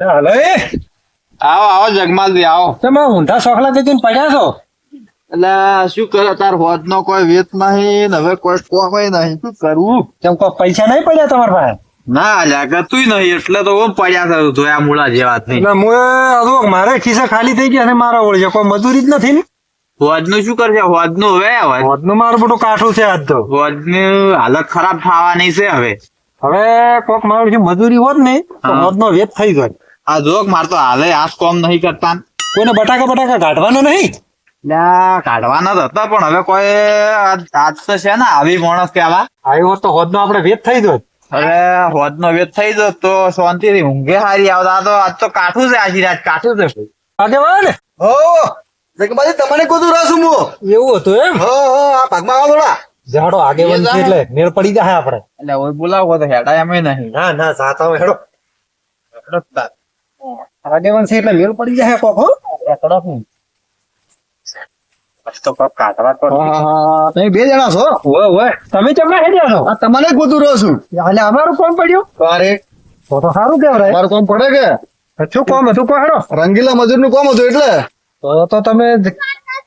હાલો એ. આવો આવો જગમાલજી આવો. તમે ઊંધા સોખલા દેતી પડ્યા છો? એટલે શું કરે તાર હોદ નો કોઈ વેત નહીં ને હવે કોઈ કોઈ નહીં. શું કરવું કેમ કોઈ પૈસા નહીં પડ્યા તમારા પાસે? ના અલ્યા ગતું નહીં એટલે તો હું પડ્યા છે જોયા મૂળા જેવા નહીં. એટલે હું મારે ખિસ્સા ખાલી થઈ ગયા અને મારા ઓળખે કોઈ મજૂરી જ નથી ને? હોદનું શું કરશે? હોદનું હવે હોદ હોદનું મારું બધું કાઠું છે આજ તો. હોદ હાલત ખરાબ થવાની છે હવે. હવે કોક મારું મજૂરી હોત ને તો હા. હોદનો વેત થઈ જાય આ જોક માર તો હાલે આ કોમ નહીં કરતા. કોઈને બટાકા બટાકા કાઢવાનો નહીં? કાઢવાના જ હતા પણ હવે કોઈ આજ તો છે ને આવી માણસ કેવા આવી હોત તો હોદનો આપણે વેત થઈ હવે હોદ નો વેત થઈ જતો તો શાંતિ થી ઊંઘે હારી આવતા તો આજ તો કાઠું છે આજી રાત કાઠું છે આગેવાન હો જગમાજી તમને કોતું રસું હું. એવું હતું એમ? હો હો આ ભાગમાં આવો થોડા. જાડો આગેવાન છે એટલે મેળ પડી જાય આપણે. એટલે ઓય બોલાવો તો હેડાય એમ નહીં. ના ના જાતા હેડો. હેડો આગેવાન છે એટલે મેળ પડી જાય કોક હો. તો હું તમે બે જણા છો? તમે ચમના હેડ્યા છો? તમને કોતું છું. એટલે અમારું કોમ પડ્યું? અરે તો તો સારું કેવરાય મારું કોમ પડે કે? શું કોમ હતું? કો રંગીલા મજૂરનું કોમ હતું એટલે. તો તો તમે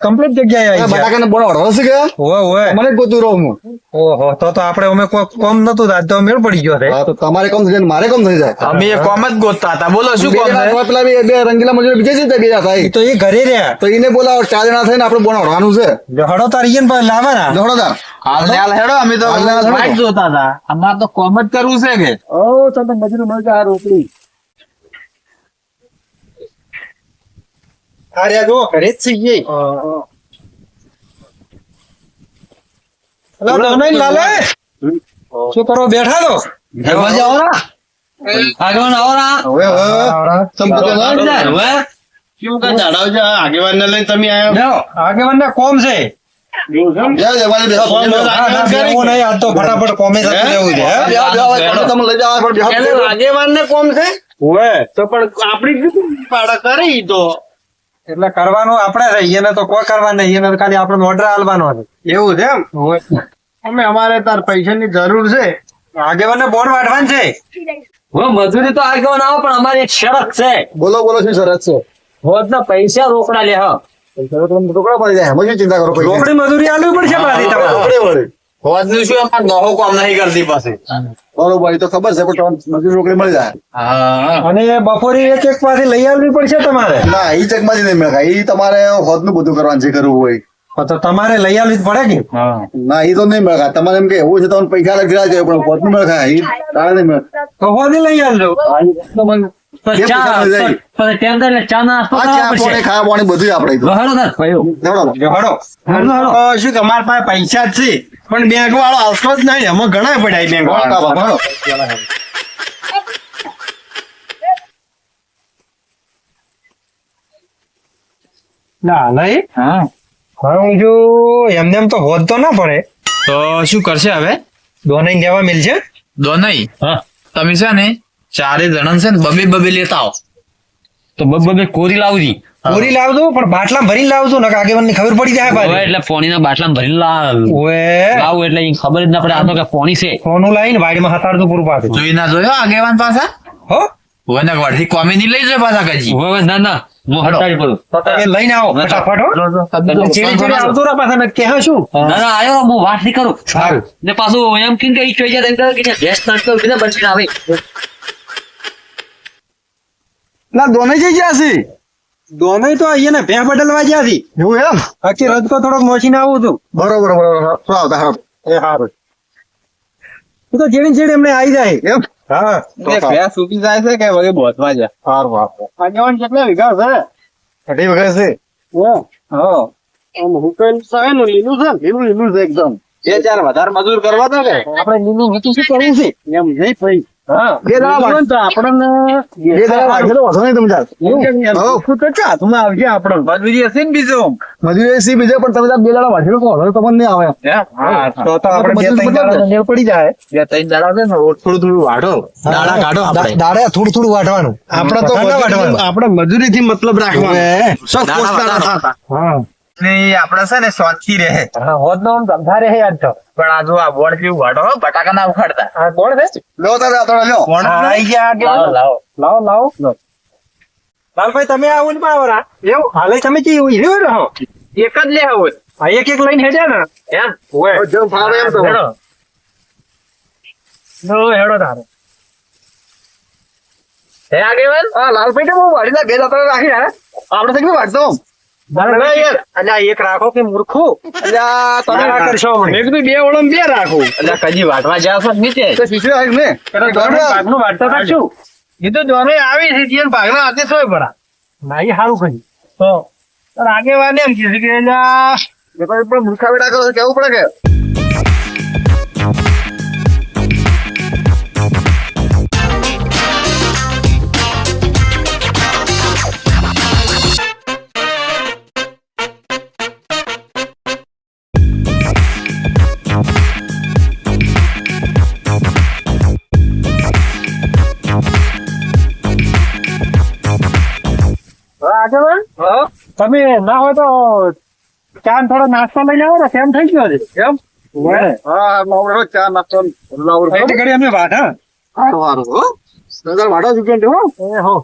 કમ્પ્લીટ જગ્યાએ આવી ગયા. બટાકા ને બોણ વળવા છે કે? હોય હોય મને ગોતું રહું હું. ઓહો તો તો આપણે અમે કોઈ કોમ નતું આજ તો મેળ પડી ગયો રે. તો તમારે કોમ થઈ જાય મારે કોમ થઈ જાય? અમે એ કોમ જ ગોતતા હતા. બોલો શું કોમ પેલા બે બે રંગીલા મજૂર બીજે જતા બીજા થાય? તો એ ઘરે રહ્યા. તો એને બોલાવો ચાર જણા થઈને આપણે બોણ વળવાનું છે. હડો તાર ઈયન પર લાવવાના. હડો તાર હાલ હેડો અમે તો જોતા હતા. અમાર તો કોમ જ કરવું છે કે? ઓ તમે મજૂર મળી જાય રોકડી અરે જો ઘરે જ છીએ અલા લાલે? શું કરો બેઠા તો જગમાજી આવો ના. આગળ હવે હવે સંપૂર્ણ હવે? કેવું કાંઈ ચડાવ છે આ આગેવાનને લઈને તમે આયા આગેવાન ને કોમ છે ના, કેટલું પાડા કરી તો એટલે કરવાનું આપણે રહીએ ને તો કોઈ કરવા નહીં એને ખાલી આપણે ઓર્ડર આલવાનો છે. એવું છે એમ? અમે અમારે તાર પૈસાની જરૂર છે. આગેવાને બોર્ડ વાઢવાનું છે. મજૂરી તો આગળ આવો પણ અમારી એક શરત છે. બોલો બોલો શું શરત છે? રોજના પૈસા રોકડા લે હા. પૈસા તો રોકડા પડી જાય એમાં શું ચિંતા કરો પૈસા? રોકડી મજૂરી આલવી પડશે રોકડે વળે. શું અમારે નહો કોમ નહીં કરતી પછી. બરોબર એ તો ખબર છે પણ તમને છોકરી મળી જાય. હા. અને બપોરે એક એક પાસે લઈ આવવી પડશે તમારે? ના ઈ ચકમાંથી નહીં મળે એ તમારે હોદનું બધું કરવાનું જે કરવું હોય. તો તમારે લઈ આવવી જ પડે કે? ના એ તો નહીં મળે તમારે એમ કે એવું છે તમને પૈસા લગી જાય પણ હોદનું મળે એ તારે નહીં મળે. તો હોદ લઈ આવજો. પૈસા છે પણ બેંક વાળો આવતો જ નહીં. અમે ઘણા પડ્યા બેંક વાળા. ના નહીં. હા. હું જો એમને એમ તો હોત તો ના પડે. તો શું કરશે હવે? દોનાઈ લેવા મિલશે? દો હા. તમે છે ને ચારે જણા છે ને બબે બબે લેતા આવો. તો બબે કોરી લાવજી. કોરી લાવજો પણ બાટલા ભરીને લાવજો ને આગેવાનની ખબર પડી જાય પાછી. એટલે પોણીના બાટલા ભરીને લાવ. ઓએ લાવ એટલે ખબર જ ના પડે આ તો કે પોણી છે. સોનું લાવીને વાડીમાં હતાડતો પૂરું પાસે જોઈ ના જોયો આગેવાન પાસે હો? હોય ને વળથી કોમી ની લઈ જાય પાછા કજી. હવે ના ના. હું હટાડી પડું. તો તમે લઈને આવો ફટાફટ હો. ચીડી ચીડી આવતો રા પાછા ને કે શું? ના ના આયો હું વાત નહીં કરું. સારું. ને પાછું એમ કિન કે ઈ ચોઈ જાય તેમ કે ગેસ નાખતો કે બનીને આવે. ના દોને જઈ ગયા છે. દોમે તો અહીંયા ને ભેં બદલવા ગયા હતી એવું એમ? બાકી તો થોડોક મોસીને આવું હતું બરોબર બરોબર શું આવતા હા. એ સારું તું તો જેડી જેડી એમને આવી જાય. એમ? હા. ભેંસ ઊભી જાય છે કે વગે બોધવા જાય? સારું હારું અજવાન કેટલા વીઘા છે? અઢી વગર છે. હા? આમ હુકેલ છે ને લીલું છે લીલું લીલું છે એકદમ. બે ચાર વધારે મજૂર કરવા દો કે? આપણે લીલું મીઠું શું કરવું છે? એમ નહીં ભાઈ. હા બે ને તો આપણને બે દાડા વાગે તો વાંધો નહીં તમે ચાલ હો. શું તો ચા હાથમાં આવશે આપણને મજૂરી હશે ને બીજું? મજૂરી સી બીજે પણ તમે બે દાડા વાંચેલો કહો હવે તમને આવે. તો તો આપણે બે ત્રણ પડી જાય. બે ત્રણ દાડા છે ને થોડું થોડું વાઢો. દાડા કાઢો આપણે. દાડે થોડું થોડું વાટવાનું આપણે તો વધારે મજૂરી થી મતલબ રાખવાનો. હા. ને ઈ છે ને સ્વાદથી રહે. હા હોદ નો ધંધા રહે આજ તો. પણ આ જો આ બોર્ડ જેવું વાઢો બટાકા ના ઉખાડતા. આ કોણ છે? લો તારે આ થોડા લ્યો. આઈ ગયા આગેવાન. લાવો લાવો. લાવો લાવો. લાલભાઈ તમે આવો ને પાવરા એવું? હાલે તમે જે હીરો રહો એક જ લે એક એક લઈને હેડ્યા ને. એમ ઓય. જેમ ફાવે એમ તો. હેડો. નો હેડો તારે. હે આગેવાન? હા લાલભાઈ તો બહુ વાડીના બે દાંતરા રાખી રહ્યા આપણે તો યાર અલ્યા એક રાખો કે મૂર્ખું? અલ્યા તમે તમે કરશો મેં કીધું બે ઓળમ બે રાખો. એટલે કજી વાટવા છો નીચે? ભાગનું વાળતા હતા એ તો દોને આવી છે જીવન ભાગના હાથે સોય પડા. ના, એ સારું કર્યું. તો તાર એમ કીધું કે અલ્યા, એ પણ મૂર્ખા બેટા કરો કેવું પડે કે? તમે ના હોય તો ચા થોડો નાસ્તો લઈ લેવો ને કેમ થઈ ગયો છે. એમ? હા ચા નાસ્તો લાવડો એટલે ઘડી અમે વાઢા. સારું સારું હો. નજર વાડો ચૂક્યો હો. એ હો.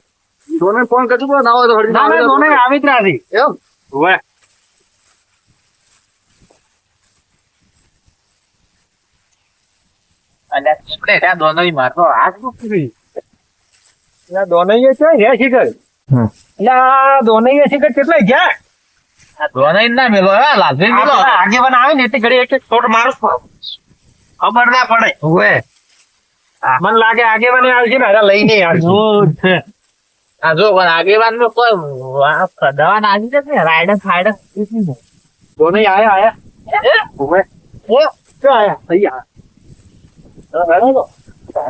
સોને ફોન કરજો પણ ના હોય તો હળી ના ના આવી જ રાજી એમ? ઓય અને આપણે ત્યાં દોનોઈ મારતો હાથ મૂકી એટલે છે? હે શિખર. એટલે આ શિખર કેટલાય ગયા? આ દોનોઈ ના મેલો હા લાલભાઈ મેલો. આગેવાન આવે ને એટલે ઘડી એક એક શોટ મારો ખબર ના પડે. ઓય મને લાગે આગેવાને આવશે ને અરે લઈને આવશે. આ જો પણ આગેવાન નો કોઈ વા- દવા નાખી દે ને રાયડર ફાયડર દોનઈ આયા આયા? ઓ ક્યાં આયા? સહી આયા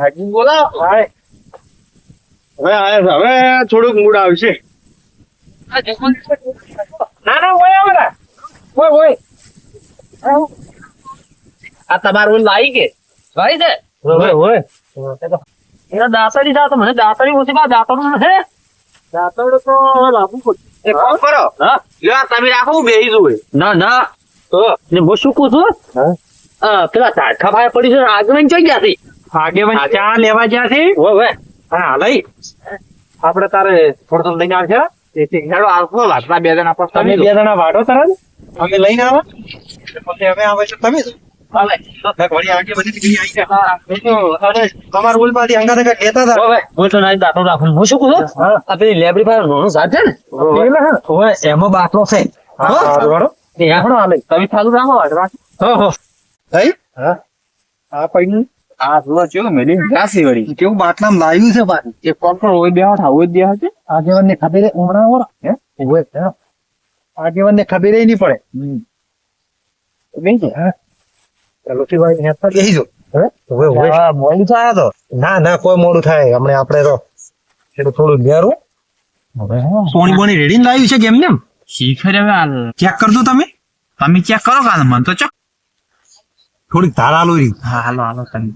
હજી બોલાવો. હાય. હવે હવે થોડુંક મૂડ આવશે. ના ના ઓય આવે ઓય ઓય આ તમારું લાઈ કે? ભાઈ છે? ઓય ઓય એના દાતરી જાતો મને દાતરી ઓછી બા દાતરું નથી દાતરડો તો લાગુ પડશે એક કામ કરો. હા? યાર તમે રાખો બેહી જઉં ના ના. તો? ને હું શું કહું છું? હા? પેલા તારખા ભાઈ પડી છે આગળ જઈ ગયા છે આગેવાન ચા લેવા ગયા છે ઓય ઓય હા લઈ. આપણે તારે થોડું થોડું લઈને આવશે તેથી હેડો આવશો લાટલા બે જણા પર તમે બે જણા વાઢો તરત? અમે લઈને આવો. પછી અમે આવે છે તમે એમાં બાટલો છે. તમે ચાલુ રાખો હો, હો. પૈનું આ જુઓ ચેવું મેલી? ઘાસી વળી. કેવું બાટલામાં લાવ્યું છે પાછું એ કોણ કોણ હોય બેહો થા હોય બેહો છે? આગેવાન ને ખબર હમણાં ઓર? હે? ઓય હા. આગેવાન ને ખબર નહીં પડે. નહીં હા. ચાલો થી ભાઈ હેત પર જો. હવે હે? ઓય, ઓય. હા, મોડું થાય તો. ના ના કોઈ મોડું થાય. હમણાં આપણે તો એટલું થોડું ઘેરું સોની બોની રેડી લાવ્યું છે કેમ ને શીખર હવે હાલ. ચેક કરજો તમે. તમે ચેક કરો કાલ મન તો ચો. થોડીક ધાર આલો રહી હા હાલો હાલો તમે.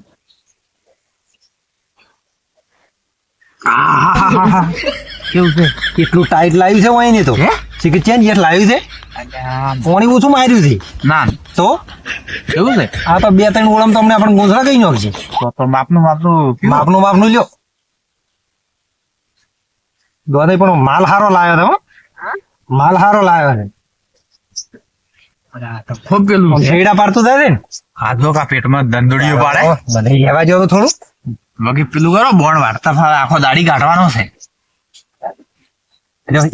કેવું છે? કેટલું ટાઈટ લાવ્યું છે વાય ને તો. શીખી ચેન યસ લાવ્યું છે? પાણી ઓછું માર્યું છે. ના તો? કેવું છે? આ તો બે ત્રણ ઓળમ તમને આપણે ગોંધળા કઈ નાખશે તો તો માપનું માપનું માપનું માપનું લ્યો. દોધે પણ માલ હારો લાવ્યો હતો માલ હારો લાવ્યો છે. અરે આ તો ખૂબ પેલું છેડા પાડતું થાય ને? હાથો કા પેટમાં દંદડીઓ પાડે. મને લેવા જેવું થોડું. બાકી પેલું કરો બોણ વાર્તા આખો દાડી કાઢવાનો છે.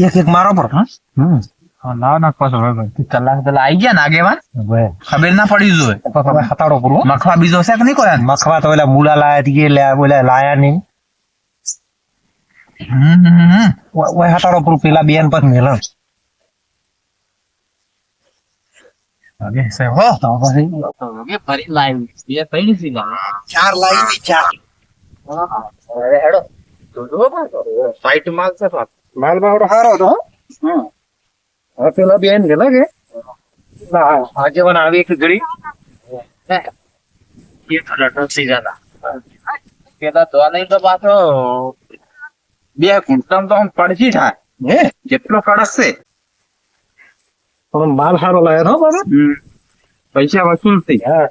એક એક મારો પર. લાવ નાખવા છો ભાઈ. કલાક પેલા આઈ ગયા ને આગેવાન. ખબર ના પડી જોય હતાડો પૂરો મખવા બીજો છે કે નહીં કોઈ મખવા તો ઓલા મૂલા લાયા લે- ઓલા લાયા નહીં. ઓય- હટાડો પેલા બેન પર મેલણ. હો. તો પછી ફરી લાવી બે પડી છે ચાર લાવી ચાર. હેડો. જોજો પાછો. સાઈટ માલ છે માલ બાવડો સારો હતો હો. પેલા બેન ગયેલા કે? ના આગેવાન આવી એક ઘડી. એ તો રટો જતા. પેલા તો નહીં તો પાછો બે કુંટમ તો પડશી થાય હે? જેટલો કડક છે. પણ માલ સારો લાયો બાબા હમ. પૈસા વસૂલ થઈ હા.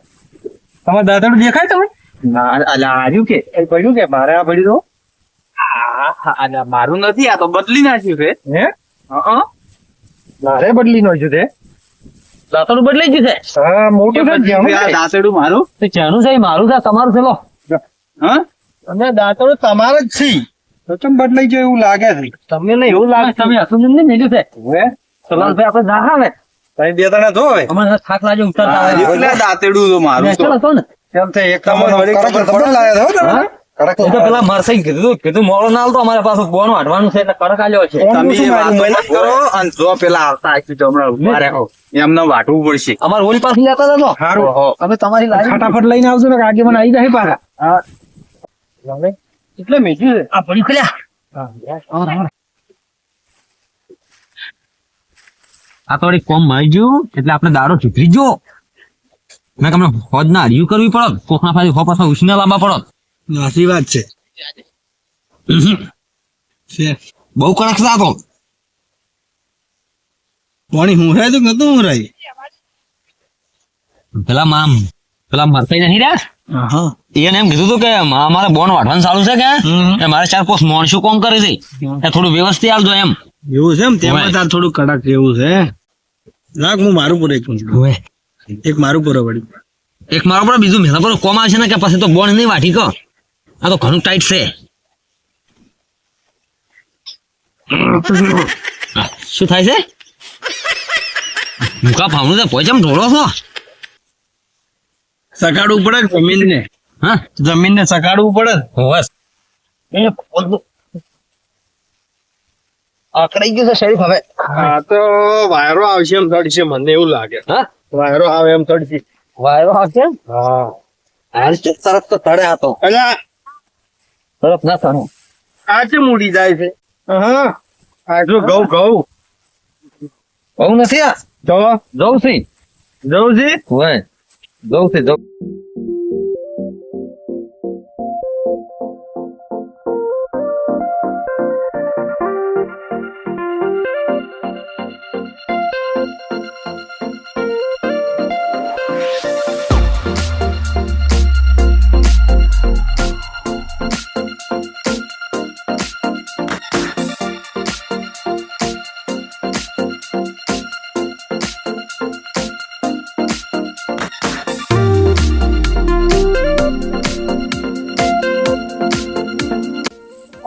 તમારે દાદા દેખાય તમે ના કે એ પડ્યું કે મારે આ પડ્યું તો? હા, મારું નથી આ તો બદલી નાખ્યું છે. હે? મારે બદલી નાખ્યું છે. તે બદલાઈ ગયું છે? હા મોટું છે મારું? તો ચાનું છે એ મારું છે તમારું છે લો. હા? અને દાંતડું તમારે જ છે. તો બદલાઈ જાય એવું લાગે છે? તમને નહીં એવું લાગે તમે હતું નહીં મેલ્યું છે. હે સલાલભાઈ આપણે ના આવે તારી બે તને જો હવે. અમારે થાક લાગે ઉતરતા આવે એટલે દાંતરડું તો મારું તો. ને? કેમ છે એક તમારે વળી કડક ખબર ખબર લાગે છે હો તમે હા? કડક એ તો પેલા મરસાઈ કીધું કીધું મોડો ના આવતો અમારે પાછું બોન વાટવાનું છે એટલે કડક આલ્યો છે. તમે શું વાતો માર્યું? મત કરો અને જો પેલા આવતા હમણાં એમને વાટવું પડશે. અમારે ઓલી પાસે લેતા હતા સારું અમે તમારી ફટાફટ લઈને આવજો ને આગે મને આવી જાય પાછા. એટલે મેજ્યું આ પડ્યું ખલ્યા આ તો કોમ મળી ગયું એટલે આપણે દારૂ ચૂકરી જો મેં તમને હોદ ના હરિયું કરવી પડત કોકના પાસે હો પાછા ઉછીને લાંબા પડત નાસી વાત છે. બહુ કડક થા તો. પાણી હું રાય તો નતું હું રહી પેલા મામ પેલા મરસાઈ નહીં રહ્યા? એને એમ કીધું હતું કે મા- મારે બોન વાટવાનું ચાલુ છે કે? એ મારે ચાર પોસ મોણશું કોમ કરી છે. એ થોડું વ્યવસ્થિત આવજો એમ. એવું છે એમ. તેમાં તાર થોડું કડક એવું છે. રાખ હું મારું પૂરે મિનિટ. એક મારું પૂરો વળી. એક મારો પણ બીજું મેલા પર કોમ આવશે ને કે પછી તો બોન નહીં વાટી કો. આ તો ઘણું ટાઈટ છે. શું થાય છે? મુકા ફાવણું છે પોચમ ઢોળો છો. સકાડવું પડે જમીન ને હા? જમીન ને સકાડવું પડે? હોવસ એ અકળાઈ ગયું છે શરીફ હવે? હા તો વાયરો આવશે એમ થડશે મને એવું લાગે. હા? વાયરો આવે એમ થડશે. વાયરો આવશે હા. હાલ છે તરફ તો તળે હતો અલ્યા તરફ ના તળે આ છે મૂડી જાય છે? હા. આ જો ઘઉં? ઘઉં બહુ નથી આ? જો જવું છે. જવું છે? હોય જવું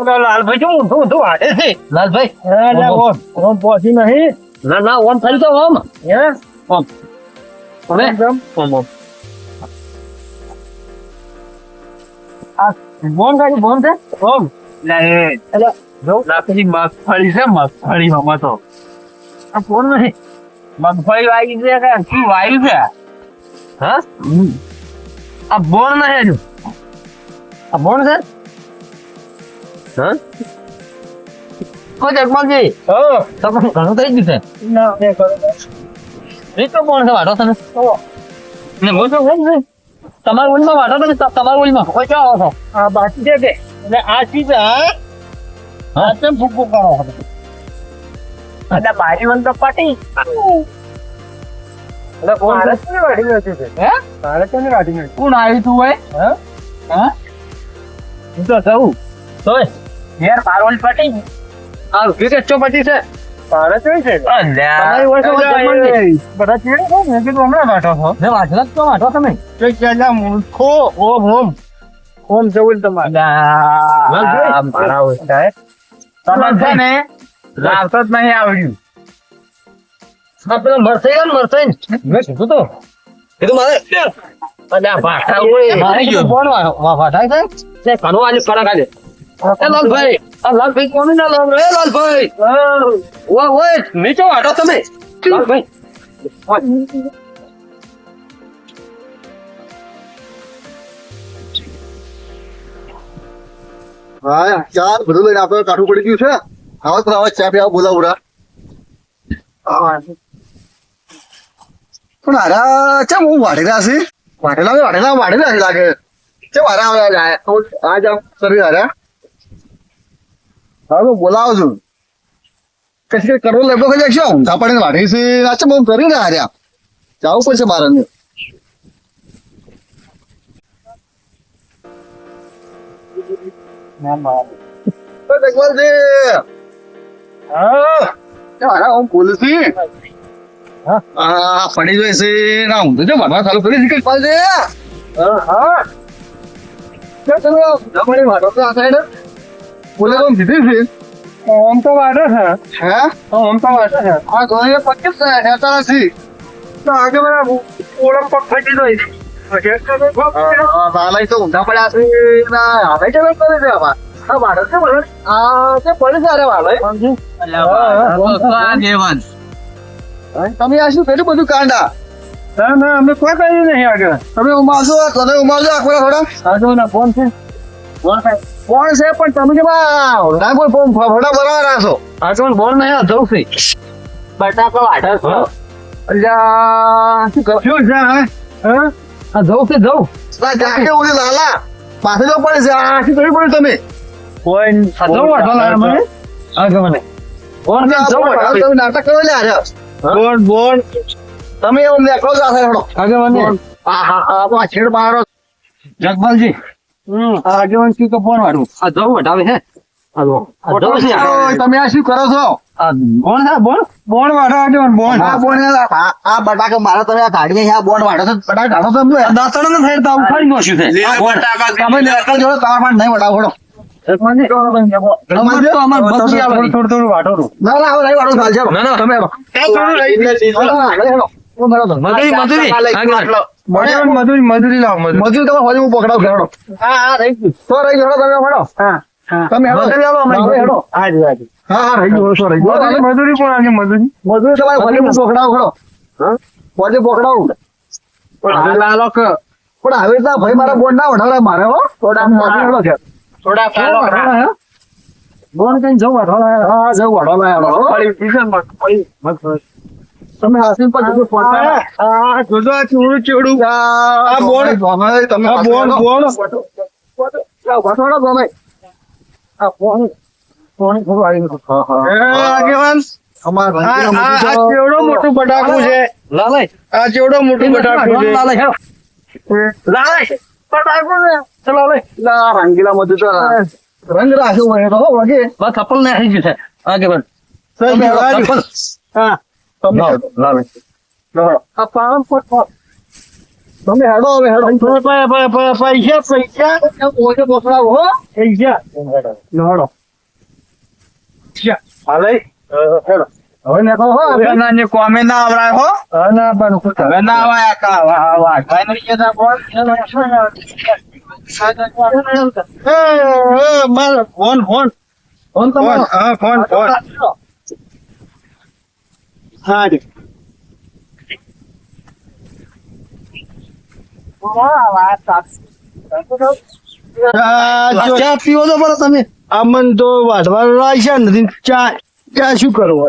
જવું લાલભાઈ શું ઊંધું ઊંધું વાટે છે? લાલભાઈ ઓમ ઓમ પહોંચી નહીં. ના ના ઓમ ફરી તો ઓમ. હે? ઓમ. હવે ઓમ ઓમ. આ બોન કાઢી બોન છે? ઓમ. લાકડી મગફળી છે મગફળી આમાં તો. આ ફોન નહીં? મગફળી વાગી છે કે શું વાયુ છે? હા? આ બોન નહીં હજુ. આ બોન છે? હા? કોઈ જગમગી હા. તમને ઘણું થઈ ગયું છે. ના એ તો કોણ છે વાટો તને? ને બોલ તો કોણ છે? તમારા ઓલીમાં વાટો તમે તમારા ઓલીમાં કોઈ ક્યાં આવો છો? આ બાકી છે કે? એટલે આ ચીજ હા. કેમ ફૂકફૂક કરો? અને બારી વન તો પટી એટલે કોણ ભારત વાડી નાખ્યું છે? હે? ભારત કોને વાઢી નાખ્યું કોણ આવ્યું તું હોય હા? હા? હું તો જવું તોય. યાર પારોલ પટી આ વિકેટ ચોપટી છે? ભારત કઈ છે? તમારી વર્ષે બધા ચીડે છે? મેં કીધું હમણાં વાઢો છો. ને વાટલા તો વાટો તમે. તો ચાલ્યા મૂર્ખો. ઓમ ઓમ. ઓમ જવું તમારે. મારા હોય તમે છે ને લાવતો જ નહીં આવડ્યું. આ પેલો મરસાઈ ગયો મરસાઈ મેં કીધું તો. કીધું મારે. અલ્યા ભાઠા હોય મારે કીધું કોણ વા- વા- છે? આજે એ લાલભાઈ આ લાલભાઈ કોણ ના લાલ? એ લાલભાઈ ઓય ઓય નીચે વાટો તમે? લાલભાઈ હા ચાલ બધું લઈને આપણે કાઠું પડી ગયું છે. આવો તો આવો ચા પીવા બોલાવરા પણ હારા ચમ હું વાઢેલા છે? વાઢેલા વાઢેલા વાઢેલા છે લાગે. ચમ આરા આવે આ જાવ સરી હારા હા હું બોલાવો છું. કશી કઈ કરવો લેબો કઈ જશો ઊંધા પડીને વાઢી છે આચે બહુ કરી ને હાર્યા જવું પડશે મારે ને. તો જગવાલજી! અરે હું પોલીસી? આ પડી જાય છે. ના હું તો ભણવા ચાલુ કરી છે જગવાલજી. હા ક્યાં તમે જમણી તો આ સાઈડ બોલે તો દીધી છે આમ તો વાટે છે હે આમ તો વાટે છે આ ગોળીએ પચીસ હેતા નથી તો આગળ બધા ઓળમ પગ ફાટી જાય નાલાય તો ઊંધા પડ્યા છે ના હવે એમ કરે છે આમાં આ બાળક છે આ તે પડે છે અરે વાલાય તમે આ શું કર્યું બધું કાંડા ના ના અમે કોઈ કર્યું નહીં આગળ તમે ઉમારજો તમે ઉમારજો આખો થોડા આગળ ના ફોન છે કોણ છે પણ તમે આ ના કોઈ ફોન ફોટા બનાવવાના છો. આગળ બોલ નહીં જવું છે. બટાકો વાઢો અલ્યા શું કરો? છે હા? હા? જવું છે જવું. જાકે ઓલી લાલા. પાસે તો પડે છે. આ શું કર્યું પડ્યું તમે? કોઈ જવું વાઢો લાગે મને. આગળ મને. કોણ છે જવું વાઢો તમે નાટક કરો લે આજે બોલ બોલ. તમે એવું લેખો જ આ હેડો મને આ હા આ છેડ મારો. જગપાલજી. આ આગળ શું તો ફોન વાળું. આ જવું વટાવે હે. આ જો આ જવું છે ઓય, તમે આ શું કરો છો? આ કોણ છે બોલ બોલ વાળો આગળ બોલ આ બોન આ બટાકા મારા તમે આ કાઢીએ આ બોન વાળો તો બટાકા કાઢો લો. દાંતણ ને થાય તો ઉખાડી નોશું છે તમે લેખો જોડો તમારા માટે નહીં વડાવો ના ના ચાલશે ના ના તમે હું. મજૂરી મજૂરી મજૂરી મજૂરી મજૂરી લાવ મજૂરી. મજૂર તમે હોજે હું પકડાવ હેડો હા હા રહી ગયું. તો રહી ગયો તમે હેડો. હા હા. તમે હેડો. મજૂરી આલો અમે હેડો. આજ આજ હા હા રહી ગયો સો રહી ગયો મજૂરી મજૂરી પણ આજે મજૂરી? તમારે હોજે હું પકડાવ હેડો. હોજે પકડાવું. પણ લાલો કે પણ હવે તો ભાઈ મારા બોન ના વડાવે મારે હો. થોડા હેડો છે થોડા કાલો બોન કઈ જવું વાળો હા. જવું ફરી તમે હાસીન પર જજો પોતા આ જોજો આ ચૂડું ચૂડું. આ બોન. તમે તમે આ બોન બોન. ફોટો ગમે. આ ફોન ફોન થોડું આવી ગયું. હા હા. એ આગેવાન. આ મોટું બટાકું છે. આ ચેવડો મોટું બટાકું છે. લાલે હેડો લાલે બટાકું છે. ચલો લે. લા રંગીલા મધુ તો. રંગ રાખ્યો હોય તો વગે બસ ચપ્પલ ને ગયું છે. આગળ બન હા. તમે તમે હેડો હવે હેડો. પૈસા પૈસા ઓછે પોસડાવો હો. પૈસા. હેડો. હાલે હેડો. હવે નેખો હો હવે ના ને કોમે ના આવરાય હો. ના પણ હવે ના આવાય કા વાહ વાહ કાઈ નહીં કેતા કોણ? એ માર ફોન ફોન. ફોન ફોન તમારો હા ફોન. ફોન હા રે આ જો ચા પીવો તો પડે તમે. આ મન તો વાઢવા રાખ્યા નથી ચા ચા શું કરવો?